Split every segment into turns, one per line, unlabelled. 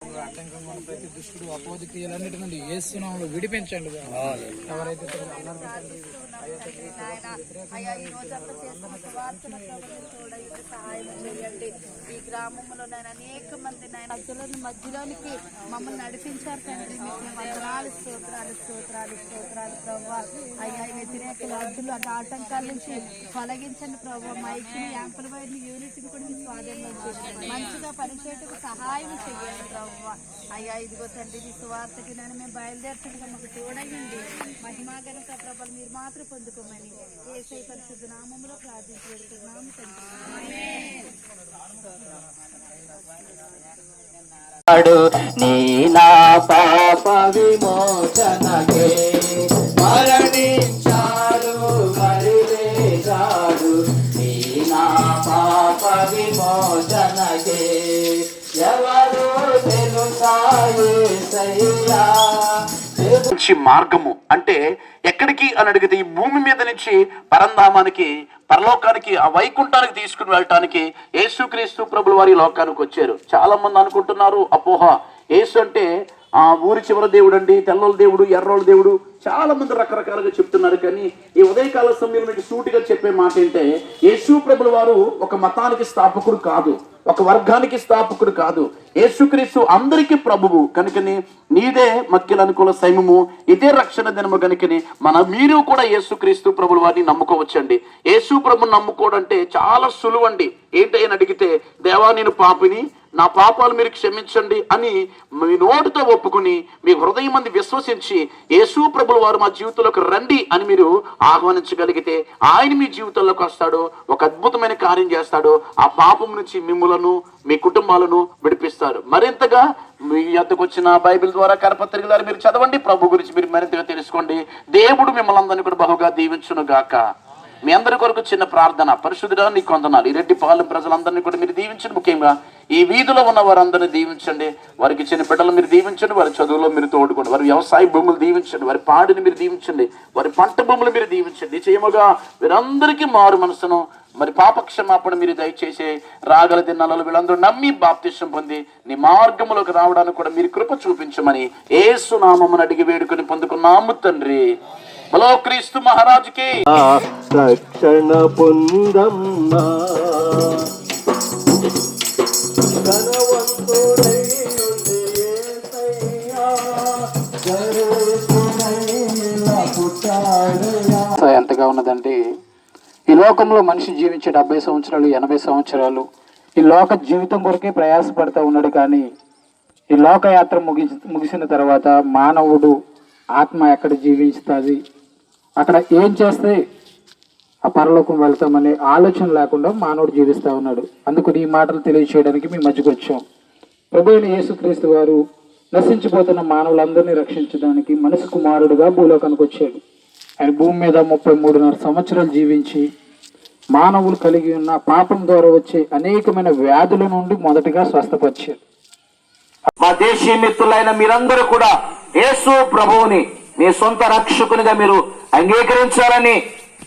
ఆటంకంగా ఉన్న ప్రతి దుష్టుడు అపోధ క్రియలన్నిటి నుండి ఏసునామలో విడిపించండి. ఎవరైతే అయ్యా
ఈ రోజు అంతా చేస్తున్న సువార్తన ప్రభుత్వం చూడండి సహాయం చేయండి. ఈ గ్రామంలో నేను అనేక మంది నాయన అజ్జులను మధ్యలోనికి మమ్మల్ని నడిపించారు తండ్రి. మీకు వందనాలు స్తోత్రాలు స్తోత్రాలు స్తోత్రాలు ప్రభు అయ్యా వ్యతిరేక అడ్డులు అటు ఆటంకాల నుంచి తొలగించండి ప్రభు మైక్ని యాంప్లిఫైడ్ యూనిట్ని కూడా మీ స్వాధీనంలో మంచిగా పనిచేయటకు సహాయం చేయండి ప్రభు అయ్యా ఇదిగో తండ్రి ఈ సువార్తకి నేను మేము బయలుదేరుతుండగా మాకు తోడయండి మహిమాగనత ప్రభలు మీరు మాత్రం పొందుకోమని ఏసై పరిశుద్ధ నామంలో ప్రార్థించి వెళ్తున్నాము తండ్రి.
నీ నా పాప విమోచనకే మరణించ
మంచి మార్గము. అంటే ఎక్కడికి అని అడిగితే ఈ భూమి మీద నుంచి పరంధామానికి పరలోకానికి ఆ వైకుంఠానికి తీసుకుని వెళ్ళటానికి యేసుక్రీస్తు ప్రభులు వారి లోకానికి వచ్చారు. చాలా మంది అనుకుంటున్నారు అపోహ. యేసు అంటే ఆ ఊరి చివరి దేవుడు అండి తెల్లల దేవుడు ఎర్రోళ్ళ దేవుడు చాలా మంది రకరకాలుగా చెప్తున్నారు కానీ ఈ ఉదయకాల సమయంలో మీకు సూటిగా చెప్పే మాట ఏంటంటే యేసు ప్రభుల వారు ఒక మతానికి స్థాపకుడు కాదు ఒక వర్గానికి స్థాపకుడు కాదు. యేసుక్రీస్తు అందరికీ ప్రభువు కనుకని నీదే మక్కిల అనుకూల సైమము ఇదే రక్షణ దినము కనుకని మన మీరు కూడా యేసుక్రీస్తు ప్రభుల వారిని నమ్ముకోవచ్చండి. యేసు ప్రభుని నమ్ముకోవడం అంటే చాలా సులువండి. ఏంటి అని అడిగితే దేవా నేను పాపిని నా పాపాలు మీరు క్షమించండి అని మీ నోటితో ఒప్పుకుని మీ హృదయం మంది విశ్వసించి యేసు ప్రభులు వారు మా జీవితంలోకి రండి అని మీరు ఆహ్వానించగలిగితే ఆయన మీ జీవితంలోకి వస్తాడు ఒక అద్భుతమైన కార్యం చేస్తాడు ఆ పాపం నుంచి మిమ్ములను మీ కుటుంబాలను విడిపిస్తారు మరింతగా మీ యొద్దకు వచ్చిన బైబిల్ ద్వారా కరపత్రిక ద్వారా మీరు చదవండి ప్రభు గురించి మీరు మరింతగా తెలుసుకోండి. దేవుడు మిమ్మల్ని అందరినీ కూడా బహుగా దీవించును గాక. మీ అందరి కొరకు చిన్న ప్రార్థన పరిశుద్ధుడా నీకు వందనాలు ఈ రెడ్డి పాలెం ప్రజలందరినీ కూడా మీరు దీవించండి ముఖ్యంగా. ఈ వీధిలో ఉన్న వారందరినీ దీవించండి. వారికి చిన్న బిడ్డలు మీరు దీవించండి. వారి చదువులో మీరు తోడుకోండి. వారి వ్యవసాయ భూములు దీవించండి. వారి పాడిని మీరు దీవించండి. వారి పంట భూములు మీరు దీవించండి. చేయముగా వీరందరికీ మారు మనసును. మరి పాపక్షమాపణ మీరు దయచేసి రాగల దినాలలో వీళ్ళందరూ నమ్మి బాప్తిష్టం పొంది నీ మార్గములోకి రావడానికి కూడా మీరు కృప చూపించమని ఏసునామమును అడిగి వేడుకొని పొందుకున్నాము తండ్రి. బలో క్రీస్తు మహారాజుకి.
రక్షణ పొందమ్మా.
ఎలా ఉన్నదంటే ఈ లోకంలో మనిషి జీవించే డెబ్బై సంవత్సరాలు ఎనభై సంవత్సరాలు ఈ లోక జీవితం కొరకే ప్రయాసపడతా ఉన్నాడు కానీ ఈ లోకయాత్ర ముగి ముగిసిన తర్వాత మానవుడు ఆత్మ ఎక్కడ జీవించుతుంది? అక్కడ ఏం చేస్తే ఆ పరలోకం వెళ్తామనే ఆలోచన లేకుండా మానవుడు జీవిస్తూ ఉన్నాడు. అందుకని ఈ మాటలు తెలియచేయడానికి మీ మధ్యకు వచ్చాం. ప్రభు యేసుక్రీస్తు వారు నశించిపోతున్న మానవులందరినీ రక్షించడానికి మనసు కుమారుడుగా భూలోకానికి వచ్చాడు. ఆయన భూమి మీద ముప్పై మూడున్నర సంవత్సరాలు జీవించి మానవులు కలిగి ఉన్న పాపం ద్వారా వచ్చే అనేకమైన వ్యాధుల నుండి మొదటగా స్వస్థపరిచారు
మా దేశీయ మిత్రులైన మీరందరూ కూడా యేసు ప్రభువుని మీ సొంత రక్షకునిగా మీరు అంగీకరించాలని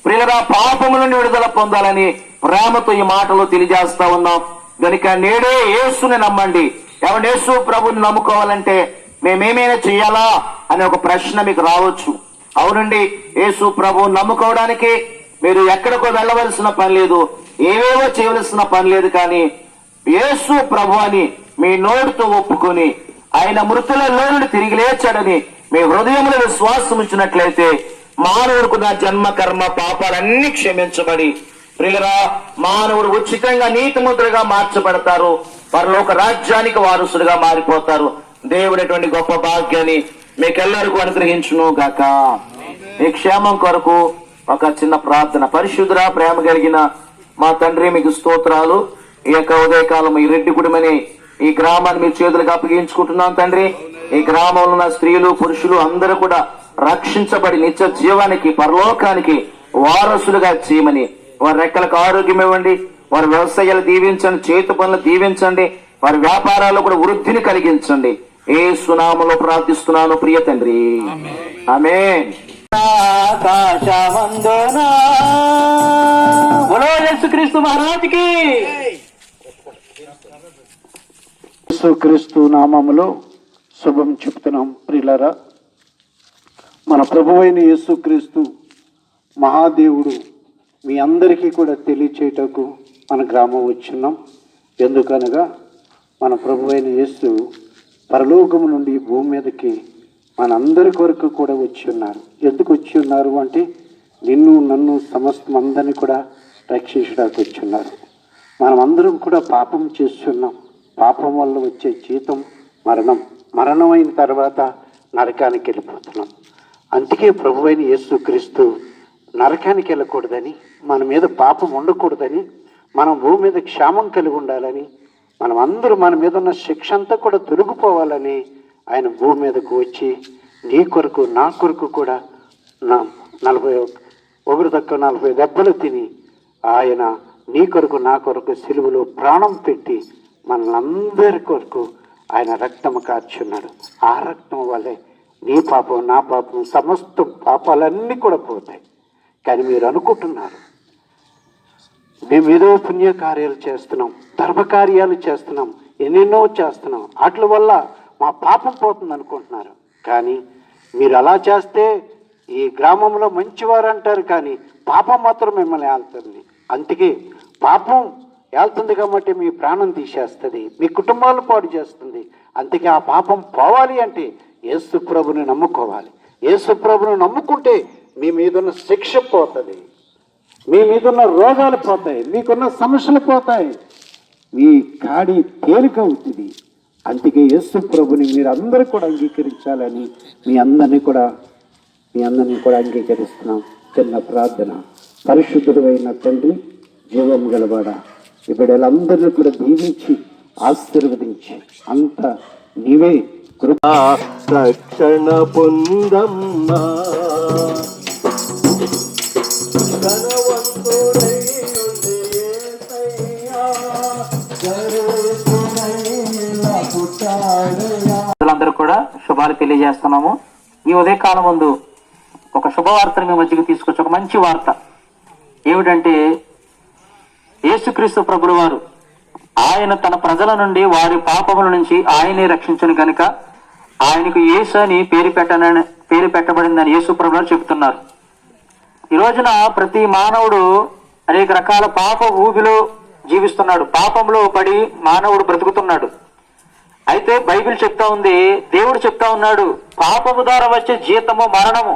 ప్రియరా పాపము నుండి విడుదల పొందాలని ప్రేమతో ఈ మాటలు తెలియజేస్తా ఉన్నాం. గనుక నేడే యేసుని నమ్మండి. ఎవరు యేసు ప్రభుని నమ్ముకోవాలంటే మేమేమైనా చేయాలా అనే ఒక ప్రశ్న మీకు రావచ్చు. అవునండి యేసు ప్రభు నమ్ముకోవడానికి మీరు ఎక్కడికో వెళ్ళవలసిన పని లేదు. ఏవేవో చేయవలసిన పని లేదు కానీ యేసు ప్రభు అని మీ నోటితో ఒప్పుకొని ఆయన మృతులలో నుండి తిరిగి లేచాడని మీ హృదయంలో విశ్వాసం ఉంచినట్లయితే మానవుడికి నా జన్మ కర్మ పాపాలన్నీ క్షమించబడి ప్రియులరా మానవుడు ఉచితంగా నీతిమంతులుగా మార్చబడతారు. పరలోక రాజ్యానికి వారసుడిగా మారిపోతారు. దేవుడటువంటి గొప్ప భాగ్యాన్ని మీకెల్లరికూ అనుగ్రహించును గాక. మీ క్షేమం కొరకు ఒక చిన్న ప్రార్థన. పరిశుద్ధ ప్రేమ కలిగిన మా తండ్రి మీకు స్తోత్రాలు. ఈ యొక్క ఉదయకాలం ఈ రెడ్డి ఈ గ్రామాన్ని మీ చేతులకు అప్పగించుకుంటున్నాం తండ్రి. ఈ గ్రామంలో ఉన్న స్త్రీలు పురుషులు అందరూ కూడా రక్షించబడి నిత్య జీవానికి పరలోకానికి వారసులుగా చేయమని వారి రెక్కలకు ఆరోగ్యం ఇవ్వండి. వారి వ్యవసాయాలు దీవించండి చేతి పనులు దీవించండి. వారి వ్యాపారాల్లో కూడా వృద్ధిని కలిగించండి. ఏ సునామలో ప్రార్థిస్తున్నాను ప్రియ తండ్రి. ఆమె
ఆకాశమందున. యేసుక్రీస్తు మహారాజుకి.
యేసుక్రీస్తు నామములో శుభం చెప్తున్నాం ప్రిలరా మన ప్రభువైన యేసుక్రీస్తు మహాదేవుడు మీ అందరికీ కూడా తెలియచేయటకు మన గ్రామం వచ్చిన్నాం ఎందుకనగా మన ప్రభువైన యేసు పరలోకము నుండి భూమి మీదకి మనందరి కొరకు కూడా వచ్చి ఉన్నారు. ఎందుకు వచ్చి ఉన్నారు అంటే నిన్ను నన్ను సమస్తం అందరినీ కూడా రక్షించడానికి వచ్చి ఉన్నారు. మనమందరం కూడా పాపం చేస్తున్నాం. పాపం వల్ల వచ్చే జీతం మరణం. మరణం అయిన తర్వాత నరకానికి వెళ్ళిపోతున్నాం. అందుకే ప్రభువైన యేసుక్రీస్తు నరకానికి వెళ్ళకూడదని మన మీద పాపం ఉండకూడదని మనం భూమి మీద క్షేమం కలిగి ఉండాలని మనం అందరూ మన మీద ఉన్న శిక్ష అంతా కూడా తొలగిపోవాలని ఆయన భూమి మీదకు వచ్చి నీ కొరకు నా కొరకు కూడా నా నలభై ఒకరి తక్కువ నలభై దెబ్బలు తిని ఆయన నీ కొరకు నా కొరకు సిలువలో ప్రాణం పెట్టి మనందరి కొరకు ఆయన రక్తం కార్చున్నాడు. ఆ రక్తం వల్లే నీ పాపం నా పాపం సమస్త పాపాలన్నీ కూడా పోతాయి. కానీ మీరు అనుకుంటున్నారు మేము ఏదో పుణ్యకార్యాలు చేస్తున్నాం ధర్మకార్యాలు చేస్తున్నాం ఎన్నెన్నో చేస్తున్నాం. వాటి వల్ల మా పాపం పోతుంది అనుకుంటున్నారు. కానీ మీరు అలా చేస్తే ఈ గ్రామంలో మంచివారు అంటారు కానీ పాపం మాత్రం మిమ్మల్ని ఏళ్తుంది అందుకే పాపం ఏళ్తుంది కాబట్టి మీ ప్రాణం తీసేస్తుంది మీ కుటుంబాలు పాడు చేస్తుంది. అందుకే ఆ పాపం పోవాలి అంటే యేసు ప్రభుని నమ్ముకోవాలి. యేసు ప్రభుని నమ్ముకుంటే మీ మీదున్న శిక్ష పోతుంది. మీ మీదున్న రోగాలు పోతాయి మీకున్న సమస్యలు పోతాయి. మీ కాడి తేలిక అవుతుంది. అందుకే యేసు ప్రభుని మీరు అందరూ కూడా అంగీకరించాలని మీ అందరినీ కూడా మీ అందరినీ కూడా అంగీకరిస్తున్నాం. చిన్న ప్రార్థన. పరిశుద్ధుడు అయిన తండ్రి జీవం గలవాడ ఈ బిడ్డలందరినీ కూడా దీవించి ఆశీర్వదించి అంత నీవే కృపా.
రక్షణ పొందమ్మా.
తెలియజేస్తున్నాము. ఈ ఉదయకాలం ముందు ఒక శుభవార్తను మీ మధ్యకి తీసుకొచ్చి ఒక మంచి వార్త. ఏమిటంటే యేసుక్రీస్తు ప్రభుడు వారు ఆయన తన ప్రజల నుండి వారి పాపముల నుంచి ఆయనే రక్షించను గనుక ఆయనకు యేసు అని పేరు పెట్టనని పేరు పెట్టబడిందని యేసు ప్రభులు చెబుతున్నారు. ఈ రోజున ప్రతి మానవుడు అనేక రకాల పాప ఊబిలో జీవిస్తున్నాడు. పాపంలో పడి మానవుడు బ్రతుకుతున్నాడు. అయితే బైబిల్ చెప్తా ఉంది దేవుడు చెప్తా ఉన్నాడు పాపము ద్వారా వచ్చే జీతము మరణము.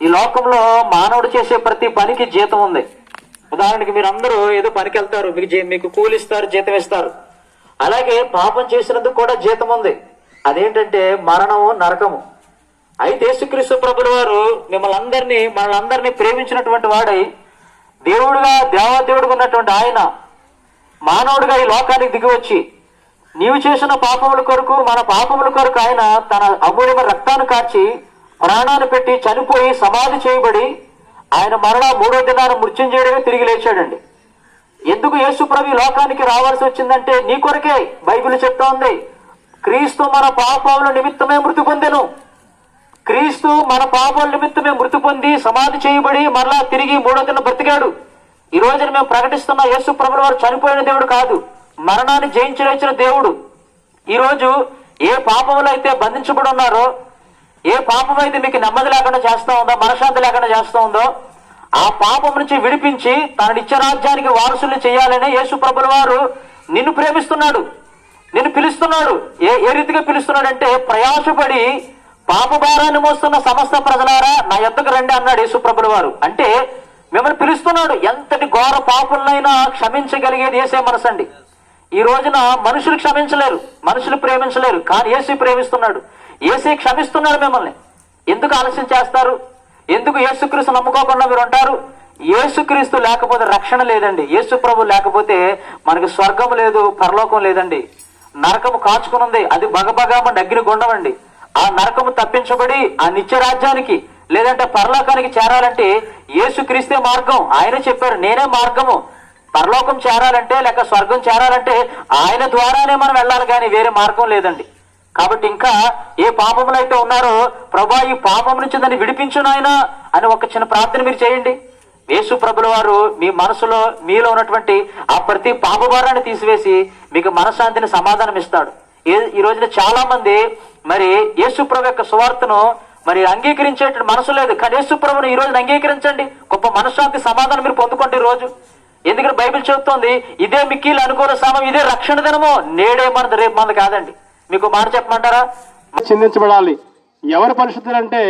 ఈ లోకంలో మానవుడు చేసే ప్రతి పనికి జీతం ఉంది. ఉదాహరణకి మీరు అందరూ ఏదో పనికి వెళ్తారు మీకు మీకు కూలిస్తారు జీతం ఇస్తారు. అలాగే పాపం చేసినందుకు కూడా జీతం ఉంది. అదేంటంటే మరణము నరకము. అయితే యేసుక్రీస్తు ప్రభుల వారు మిమ్మల్ని అందరినీ మనల్ని ప్రేమించినటువంటి వాడై దేవుడుగా దేవాదేవుడుగా ఉన్నటువంటి ఆయన మానవుడిగా ఈ లోకానికి దిగి వచ్చి నీవు చేసిన పాపముల కొరకు మన పాపముల కొరకు ఆయన తన అమూల్యమైన రక్తాన్ని కార్చి ప్రాణాన్ని పెట్టి చనిపోయి సమాధి చేయబడి ఆయన మరణ మూడో దినాన్ని మృత్యుంజయుడిగా తిరిగి లేచాడండి. ఎందుకు యేసు ప్రభు లోకానికి రావాల్సి వచ్చిందంటే నీ కొరకే బైబిల్ చెప్తా ఉంది క్రీస్తు మన పాపముల నిమిత్తమే మృతి పొందెను. క్రీస్తు మన పాపముల నిమిత్తమే మృతి పొంది సమాధి చేయబడి మరలా తిరిగి మూడో దిన బ్రతికాడు. ఈ రోజున మేము ప్రకటిస్తున్న యేసు ప్రభుల వారు చనిపోయిన దేవుడు కాదు. మరణాన్ని జయించి వచ్చిన దేవుడు. ఈరోజు ఏ పాపములు అయితే బంధించబడి ఉన్నారో ఏ పాపం అయితే మీకు నెమ్మది లేకుండా చేస్తూ ఉందో మనశాంతి లేకుండా చేస్తూ ఉందో ఆ పాపం నుంచి విడిపించి తన నిత్య రాజ్యానికి వారసులు చేయాలని యేసు ప్రభుల వారు నిన్ను ప్రేమిస్తున్నాడు. నిన్ను పిలుస్తున్నాడు. ఏ ఏ రీతిగా పిలుస్తున్నాడంటే ప్రయాసపడి పాప భారాన్ని మోస్తున్న సమస్త ప్రజలారా నా ఎద్దకు రండి అన్నాడు యేసు ప్రభుల వారు. అంటే మిమ్మల్ని పిలుస్తున్నాడు. ఎంతటి ఘోర పాపులనైనా క్షమించగలిగేది ఏసే మనసండి. ఈ రోజున మనుషులు క్షమించలేరు మనుషులు ప్రేమించలేరు కానీ ఏసీ ప్రేమిస్తున్నాడు. ఏసీ క్షమిస్తున్నాడు మిమ్మల్ని. ఎందుకు ఆలస్యం చేస్తారు? ఎందుకు యేసుక్రీస్తు నమ్ముకోకుండా మీరు ఉంటారు? యేసుక్రీస్తు లేకపోతే రక్షణ లేదండి. యేసు ప్రభు లేకపోతే మనకి స్వర్గం లేదు పరలోకం లేదండి. నరకము కాచుకునుంది. అది బగబగా అగ్ని గుండమండి. ఆ నరకము తప్పించబడి ఆ నిత్య రాజ్యానికి లేదంటే పరలోకానికి చేరాలంటే యేసుక్రీస్తే మార్గం. ఆయన చెప్పారు నేనే మార్గము. పరలోకం చేరాలంటే లేక స్వర్గం చేరాలంటే ఆయన ద్వారానే మనం వెళ్ళాలి కానీ వేరే మార్గం లేదండి. కాబట్టి ఇంకా ఏ పాపములు అయితే ఉన్నారో ప్రభా ఈ పాపం నుంచి దాన్ని విడిపించు నాయనా అని ఒక చిన్న ప్రార్థన మీరు చేయండి. యేసు ప్రభుల వారు మీ మనసులో మీలో ఉన్నటువంటి ఆ ప్రతి పాపభారాన్ని తీసివేసి మీకు మనశ్శాంతిని సమాధానం ఇస్తాడు. ఏ- ఈ రోజున చాలా మంది మరి యేసు ప్రభు యొక్క సువార్తను మరి అంగీకరించేటువంటి మనసు లేదు. కానీ యేసు ప్రభుని ఈ రోజున అంగీకరించండి. గొప్ప మనశ్శాంతి సమాధానం మీరు పొందుకోండి ఈ రోజు. ఎందుకంటే బైబిల్ చెబుతోంది? ఇదే మిక్కీలు అనుకూల సమయం ఇదే రక్షణ దినము నేడే మనది రేపు మనది కాదండి. మీకు మాట చెప్పమంటారా?
చిందించబడాలి. ఎవరు పరిశుద్ధులు అంటే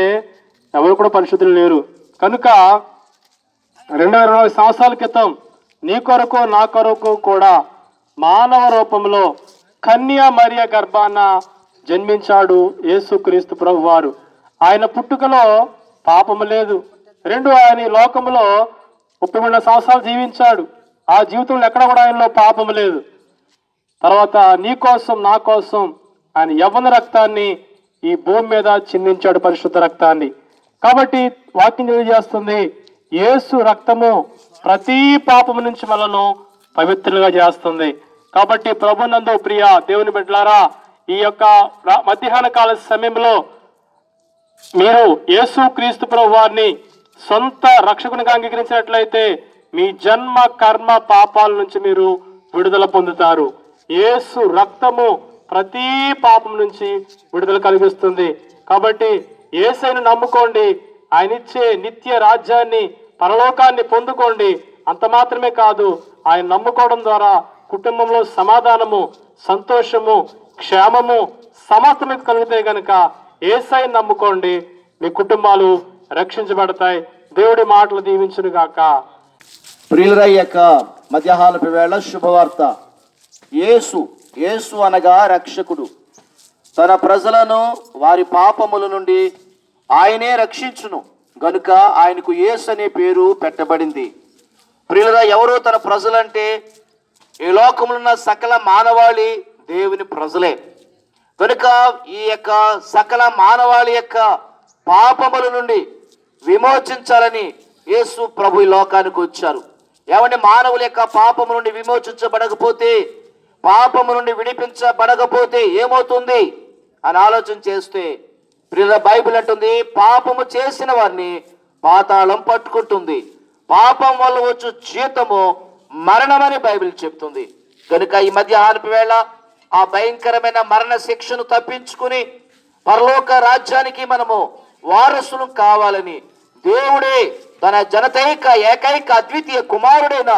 ఎవరు కూడా పరిశుద్ధులు లేరు. కనుక రెండు వేల నలభై సంవత్సరాల క్రితం నీ కొరకు నా కొరకు కూడా మానవ రూపంలో కన్యా మరియ గర్భాన జన్మించాడు యేసుక్రీస్తు ప్రభు వారు ఆయన పుట్టుకలో పాపము లేదు. రెండు ఆయన లోకంలో లోకములో ముప్పై మూడు సంవత్సరాలు జీవించాడు. ఆ జీవితంలో ఎక్కడ కూడా ఆయనలో పాపం లేదు. తర్వాత నీ కోసం నా కోసం ఆయన యవ్వన రక్తాన్ని ఈ భూమి మీద చిందించాడు పరిశుద్ధ రక్తాన్ని. కాబట్టి వాక్యం తెలియజేస్తుంది యేసు రక్తము ప్రతి పాపము నుంచి మనను పవిత్రులుగా చేస్తుంది. కాబట్టి ప్రభునందు ప్రియ దేవుని బిడ్డలారా ఈ యొక్క మధ్యాహ్న కాల సమయంలో మీరు యేసు క్రీస్తు ప్రభు వారిని సొంత రక్షకునిగా అంగీకరించినట్లయితే మీ జన్మ కర్మ పాపాల నుంచి మీరు విడుదల పొందుతారు. యేసు రక్తము ప్రతి పాపం నుంచి విడుదల కలిగిస్తుంది. కాబట్టి ఏసైను నమ్ముకోండి. ఆయన ఇచ్చే నిత్య రాజ్యాన్ని పరలోకాన్ని పొందుకోండి. అంత మాత్రమే కాదు ఆయన నమ్ముకోవడం ద్వారా కుటుంబంలో సమాధానము సంతోషము క్షేమము సమస్త మీకు కలుగుతాయి కనుక ఏసైని నమ్ముకోండి. మీ కుటుంబాలు రక్షించబడతాయి. దేవుడి మాటలు దీవించును గాక.
ప్రియులర యొక్క మధ్యాహ్నపు వేళ శుభవార్త. యేసు యేసు అనగా రక్షకుడు. తన ప్రజలను వారి పాపముల నుండి ఆయనే రక్షించును. గనుక ఆయనకు యేసు అనే పేరు పెట్టబడింది. ప్రియులరా ఎవరు తన ప్రజలంటే ఈ లోకములున్న సకల మానవాళి దేవుని ప్రజలే. కనుక ఈ యొక్క సకల మానవాళి యొక్క పాపముల నుండి విమోచించాలని యేసు ప్రభు ఈ లోకానికి వచ్చారు. ఏమంటే మానవుల యొక్క పాపము నుండి విమోచించబడకపోతే పాపము నుండి విడిపించబడకపోతే ఏమవుతుంది? అని ఆలోచన చేస్తే ప్రియుల బైబిల్ అంటుంది పాపము చేసిన వారిని పాతాళం పట్టుకుంటుంది. పాపం వల్ల వచ్చు జీతము మరణమని బైబిల్ చెప్తుంది. కనుక ఈ మధ్య ఆనపవేళ ఆ భయంకరమైన మరణ శిక్షను తప్పించుకుని పరలోక రాజ్యానికి మనము వారసులు కావాలని దేవుడే తన జనతైక ఏకైక అద్వితీయ కుమారుడైన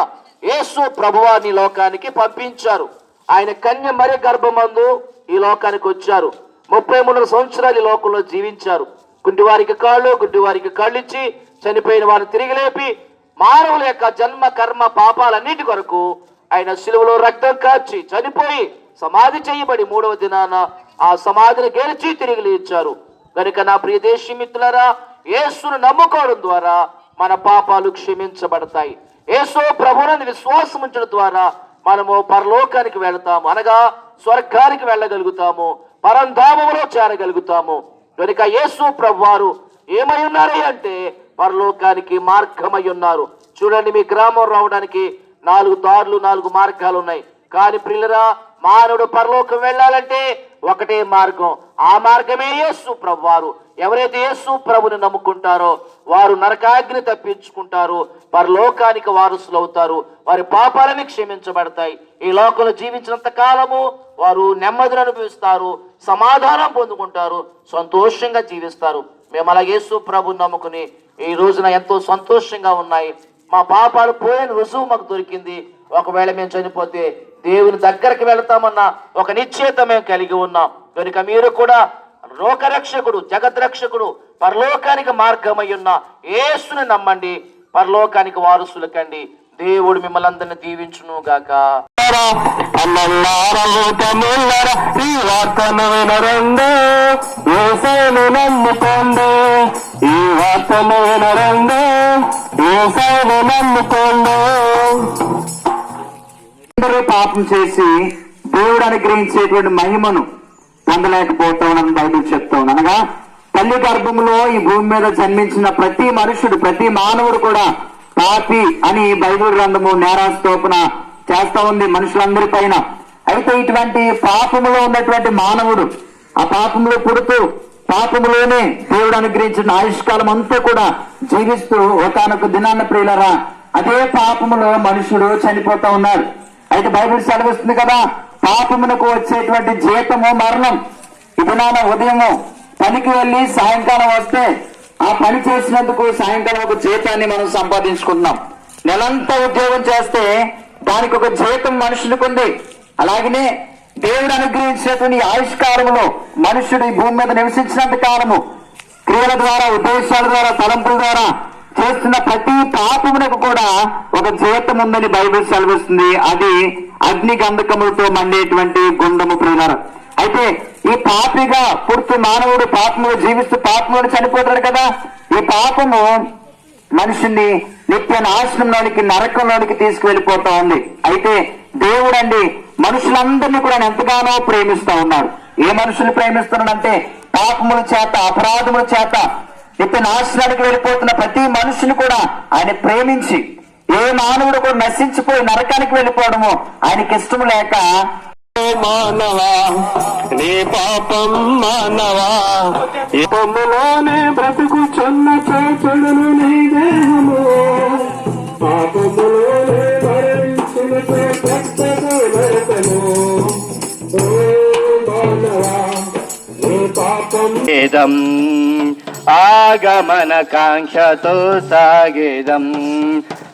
యేసు ప్రభువాన్ని లోకానికి పంపించారు. ఆయన కన్య మరి గర్భమందు ఈ లోకానికి వచ్చారు. ముప్పై మూడు సంవత్సరాలు ఈ లోకంలో జీవించారు. గుడ్డివారికి కాళ్ళు గుడ్డివారికి కళ్ళు ఇచ్చి చనిపోయిన వారిని తిరిగి లేపి మానవుల యొక్క జన్మ కర్మ పాపాలన్నిటి కొరకు ఆయన శిలువలో రక్తం కాచి చనిపోయి సమాధి చేయబడి మూడవ దినాన ఆ సమాధిని గెలిచి తిరిగి లేచారు. కనుక నా ప్రియ దేశమిత్రులరా యేసును నమ్ముకోవడం ద్వారా మన పాపాలు క్షమించబడతాయి. యేసు ప్రభువులను విశ్వాసం ఉంచడం ద్వారా మనము పరలోకానికి వెళతాము. అనగా స్వర్గానికి వెళ్ళగలుగుతాము. పరంధామములో చేరగలుగుతాము. కనుక యేసు ప్రభువారు ఏమై ఉన్నారు అంటే పరలోకానికి మార్గమై ఉన్నారు. చూడండి మీ గ్రామం రావడానికి నాలుగు దారులు నాలుగు మార్గాలు ఉన్నాయి కానీ ప్రిల్లరా మానవుడు పరలోకం వెళ్ళాలంటే ఒకటే మార్గం. ఆ మార్గమే యేసు ప్రభు వారు ఎవరైతే యేసు ప్రభుని నమ్ముకుంటారో వారు నరకాగ్ని తప్పించుకుంటారు. పరలోకానికి వారసులు అవుతారు వారి పాపాలని క్షమించబడతాయి. ఈ లోకంలో జీవించినంత కాలము వారు నెమ్మదిని అనుభవిస్తారు. సమాధానం పొందుకుంటారు. సంతోషంగా జీవిస్తారు. మేము అలా యేసు ప్రభుని నమ్ముకుని ఈ రోజున ఎంతో సంతోషంగా ఉన్నాయి. మా పాపాలు పోయిన రుజువు మాకు దొరికింది. ఒకవేళ మేము చనిపోతే దేవుని దగ్గరికి వెళతామన్న ఒక నిశ్చేత మేము కలిగి ఉన్నాం. కనుక మీరు కూడా లోకరక్షకుడు జగద్రక్షకుడు పరలోకానికి మార్గమై ఉన్న యేసుని నమ్మండి పరలోకానికి వారసులకండి. దేవుడు మిమ్మల్ని అందరిని దీవించును గాక.
నమ్ముకోండి ఈ వార్తను వినరండు నమ్ముకోండి.
అందరూ పాపం చేసి దేవుడు అనుగ్రహించేటువంటి మహిమను పొందలేకపోతాం అని బైబిల్ చెప్తాం అనగా తల్లి గర్భంలో ఈ భూమి మీద జన్మించిన ప్రతి మనుషుడు ప్రతి మానవుడు కూడా పాపి అని బైబిల్ గ్రంథము నేరాస్తోపన చేస్తా ఉంది మనుషులందరి పైన. అయితే ఇటువంటి పాపములో ఉన్నటువంటి మానవుడు ఆ పాపంలో పుడుతూ
పాపములోనే దేవుడు అనుగ్రహించిన ఆయుష్కాలం అంతా కూడా జీవిస్తూ ఒకనొక దినాన్న ప్రియులరా అదే పాపములో మనుషుడు చనిపోతా ఉన్నాడు. అయితే బైబిల్ సెలవిస్తుంది కదా పాపమునకు వచ్చేటువంటి జీతము మరణం. ఇది నాన్న ఉదయము పనికి వెళ్ళి సాయంకాలం వస్తే ఆ పని చేసినందుకు సాయంకాలం ఒక జీతాన్ని మనం సంపాదించుకుంటున్నాం. నెలంతా ఉద్యోగం చేస్తే దానికి ఒక జీతం మనుషులకు ఉంది. అలాగనే దేవుడు అనుగ్రహించినటువంటి ఈ మనుషుడు ఈ భూమి మీద నివసించినంత కాలము క్రియల ద్వారా ఉద్దేశాల ద్వారా తలంపుల ద్వారా చేస్తున్న ప్రతి పాపమునకు కూడా ఒక జీవితం ఉందని బైబిల్ సెలవిస్తుంది. అది అగ్ని గంధకములతో మండేటువంటి గుండము ప్రియులారా. అయితే ఈ పాపిగా పుడుతూ మానవుడు పాపములు జీవిస్తూ పాపములు చనిపోతాడు కదా. ఈ పాపము మనిషిని నిత్య నాశనంలోనికి నరకంలోనికి తీసుకువెళ్ళిపోతా ఉంది. అయితే దేవుడండి మనుషులందరినీ కూడా ఎంతగానో ప్రేమిస్తా ఉన్నాడు ఏ మనుషులు ప్రేమిస్తున్నాడంటే పాపముల చేత అపరాధముల చేత నిత్య నాశనానికి వెళ్ళిపోతున్న ప్రతి మనుషుని కూడా ఆయన ప్రేమించి ఏ మానవుడు కూడా నశించిపోయి నరకానికి వెళ్ళిపోవడము ఆయనకి ఇష్టం లేక
మానవా? నీ పాపం మానవా? పాపములోనే బ్రతుకుచున్న చేతుడును నీ దేహము. పాపములోనే మరణించిన రక్తము నరకము ఓ మానవా? నీ పాపం
వేదం ఆగమన కాంక్షతో సాగేదం.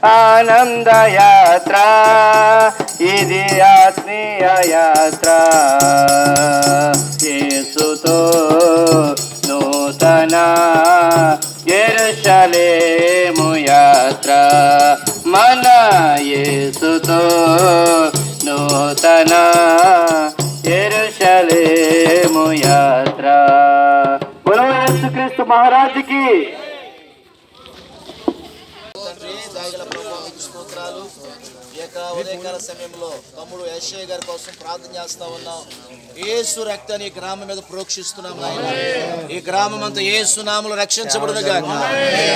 ఆనందయాత్ర ఇది ఆత్మీయ యాత్ర యేసుతో నూతన ఎరుషలేము యాత్ర. మన యేసుతో నూతన యేసుక్రీస్తు మహారాజుకి
తండ్రి దాగిల ప్రభావ మీకు స్తోత్రాలు లేక ఉదయకాల సమయంలో తమ్ముడు యశ్ఐ గారి కోసం ప్రార్థన చేస్తా ఉన్నాం. ఏసు రక్తాన్ని ఈ గ్రామం మీద ప్రోక్షిస్తున్నాం ఈ గ్రామం అంతా ఏ సునాములు రక్షించబడదు గాక.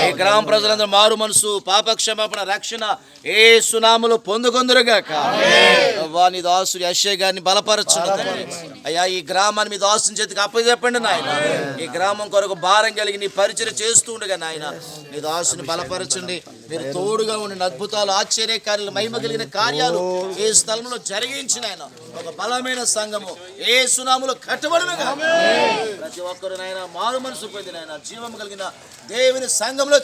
ఈ గ్రామ ప్రజలందరూ మారు మనసు పాపక్షమాపణ రక్షణ ఏ సునాములు పొందుకొందురుగాక అవ్వా నీ దాసుడు యశ్ఐ గారిని బలపరచును అయ్యా ఈ గ్రామాన్ని మీ దాసుని చేతికి అప్పచెప్పండి నాయన. ఈ గ్రామం కొరకు భారం కలిగి నీ పరిచయం చేస్తూ ఉండగా నాయన. నీ దాసుని బలపరచండి. మీరు తోడుగా ఉండిన అద్భుతాలు ఆశ్చర్య కార్యాలు మహిమ కలిగిన కార్యాలు ఏ స్థలంలో జరిగించిన ఆయన ఒక బలమైన సంఘము ఏ సునాములు కట్టబడునుగా ప్రతి ఒక్కరు నాయన మారు మనసు పొందిన జీవం కలిగిన దేవుని సంఘంలో